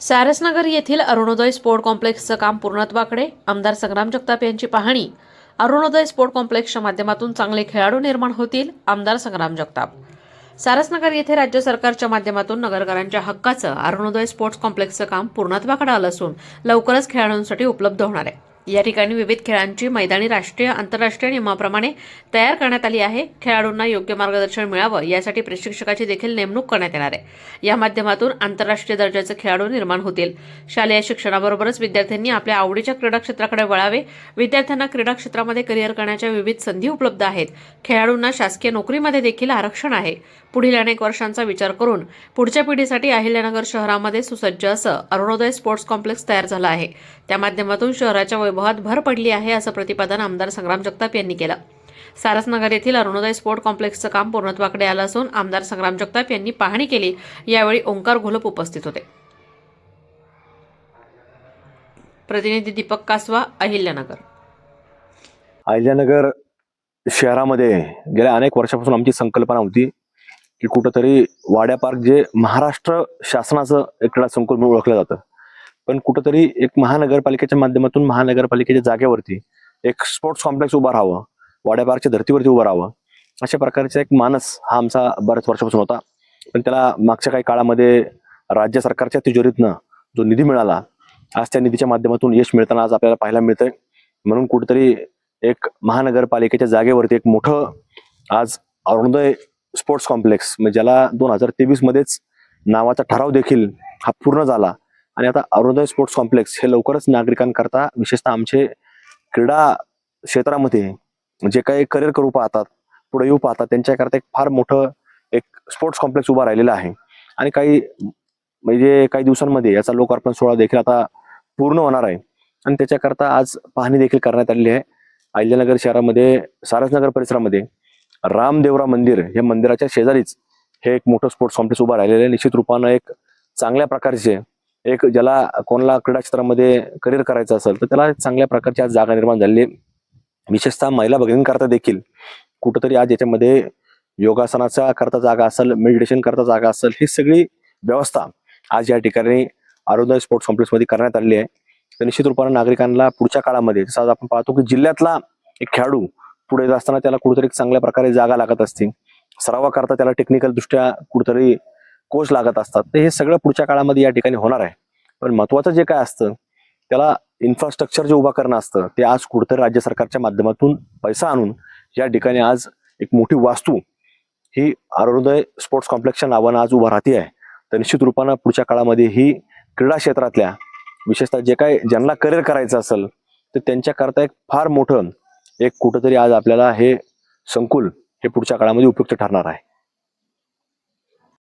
सारसनगर येथील अरुणोदय स्पोर्ट कॉम्प्लेक्सचं काम पूर्णत्वाकडे आमदार संग्राम जगताप यांची पाहणी. अरुणोदय स्पोर्ट कॉम्प्लेक्सच्या माध्यमातून चांगले खेळाडू निर्माण होतील आमदार संग्राम जगताप. सारसनगर येथे राज्य सरकारच्या माध्यमातून नगरकरांच्या हक्काचं अरुणोदय स्पोर्ट्स कॉम्प्लेक्सचं काम पूर्णत्वाकडे आलं असून लवकरच खेळाडूंसाठी उपलब्ध होणार आहे. या ठिकाणी विविध खेळांची मैदानी राष्ट्रीय आंतरराष्ट्रीय नियमाप्रमाणे तयार करण्यात आली आहे. खेळाडूंना योग्य मार्गदर्शन मिळावं यासाठी प्रशिक्षकाची देखील नेमणूक करण्यात येणार आहे. या माध्यमातून आंतरराष्ट्रीय दर्जाचे खेळाडू निर्माण होतील. शालेय शिक्षणाबरोबरच विद्यार्थ्यांनी आपल्या आवडीच्या क्रीडा क्षेत्राकडे वळावे. विद्यार्थ्यांना क्रीडा क्षेत्रामध्ये करिअर करण्याच्या विविध संधी उपलब्ध आहेत. खेळाडूंना शासकीय नोकरीमध्ये देखील आरक्षण आहे. पुढील अनेक वर्षांचा विचार करून पुढच्या पिढीसाठी अहिल्यानगर शहरामध्ये सुसज्ज असं अरुणोदय स्पोर्ट्स कॉम्प्लेक्स तयार झालं आहे. त्या माध्यमातून शहराच्या वैभवात भर पडली आहे असं प्रतिपादन आमदार संग्राम जगताप यांनी केलं. सारसनगर येथील अरुणोदय स्पोर्ट कॉम्प्लेक्सचं काम पूर्णत्वाकडे आलं असून आमदार संग्राम जगताप यांनी पाहणी केली. यावेळी ओंकार घोलप उपस्थित होते. प्रतिनिधी दीपक कासवा अहिल्यानगर. अहिल्यानगर शहरामध्ये गेल्या अनेक वर्षापासून आमची संकल्पना होती की कुठंतरी वाड्या पार्क जे महाराष्ट्र शासनाचं एक क्रीडा संकुल म्हणून ओळखलं जातं पण कुठंतरी एक महानगरपालिकेच्या माध्यमातून महानगरपालिकेच्या जागेवरती एक स्पोर्ट्स कॉम्प्लेक्स उभा राहावं वाड्या पार्कच्या धर्तीवरती उभं राहावं अशा प्रकारचा एक मानस हा आमचा बऱ्याच वर्षापासून होता. पण त्याला मागच्या काही काळामध्ये राज्य सरकारच्या तिजोरीतनं जो निधी मिळाला आज त्या निधीच्या माध्यमातून यश मिळताना आज आपल्याला पाहायला मिळतंय. म्हणून कुठेतरी एक महानगरपालिकेच्या जागेवरती एक मोठं आज अरुणोदय स्पोर्ट्स कॉम्प्लेक्स म्हणजे ज्याला दोन हजार तेवीस मध्येच नावाचा ठराव देखील हा पूर्ण झाला. आणि आता अरुणोदय स्पोर्ट्स कॉम्प्लेक्स हे लवकरच नागरिकांकरता विशेषतः आमचे क्रीडा क्षेत्रामध्ये जे काही करिअर करू पाहतात पुढे येऊ पाहतात त्यांच्याकरता एक फार मोठं एक स्पोर्ट्स कॉम्प्लेक्स उभा राहिलेला आहे. आणि काही म्हणजे काही दिवसांमध्ये याचा लोकार्पण सोहळा देखील आता पूर्ण होणार आहे. आणि त्याच्याकरता आज पाहणी देखील करण्यात आलेली आहे. अहिल्यानगर शहरामध्ये सारसनगर परिसरामध्ये रामदेवरा मंदिर या मंदिराच्या शेजारीच हे एक मोठं स्पोर्ट्स कॉम्प्लेक्स उभा राहिलेलं आहे. निश्चित रूपानं एक चांगल्या प्रकारचे एक ज्याला कोणाला क्रीडा क्षेत्रामध्ये करिअर करायचं असेल तर त्याला चांगल्या प्रकारची आज जागा निर्माण झालेली विशेषतः महिला भगिनींकरता देखील कुठंतरी आज याच्यामध्ये योगासनाचा करता जागा असेल मेडिटेशन करता जागा असेल ही सगळी व्यवस्था आज या ठिकाणी अरुणोदय स्पोर्ट्स कॉम्प्लेक्समध्ये करण्यात आलेली आहे. तर निश्चित रूपाने नागरिकांना पुढच्या काळामध्ये जसं आज आपण पाहतो की जिल्ह्यातला एक खेळाडू पुढे जात असताना त्याला कुठेतरी चांगल्या प्रकारे जागा लागत असते. सरावाकरता त्याला टेक्निकल दृष्ट्या कुठेतरी कोच लागत असतात. तर हे सगळं पुढच्या काळामध्ये या ठिकाणी होणार आहे. पण महत्वाचं जे काय असतं त्याला इन्फ्रास्ट्रक्चर जे उभा करणं असतं ते आज कुठतरी राज्य सरकारच्या माध्यमातून पैसा आणून या ठिकाणी आज एक मोठी वास्तू ही अरुणोदय स्पोर्ट्स कॉम्प्लेक्सच्या नावानं आज उभा राहते आहे तर निश्चित रूपानं पुढच्या काळामध्ये ही क्रीडा क्षेत्रातल्या विशेषतः जे काय ज्यांना करिअर करायचं असेल तर त्यांच्याकरता एक फार मोठं एक कुठंतरी आज आपल्याला हे संकुल हे पुढच्या काळामध्ये उपयुक्त ठरणार आहे.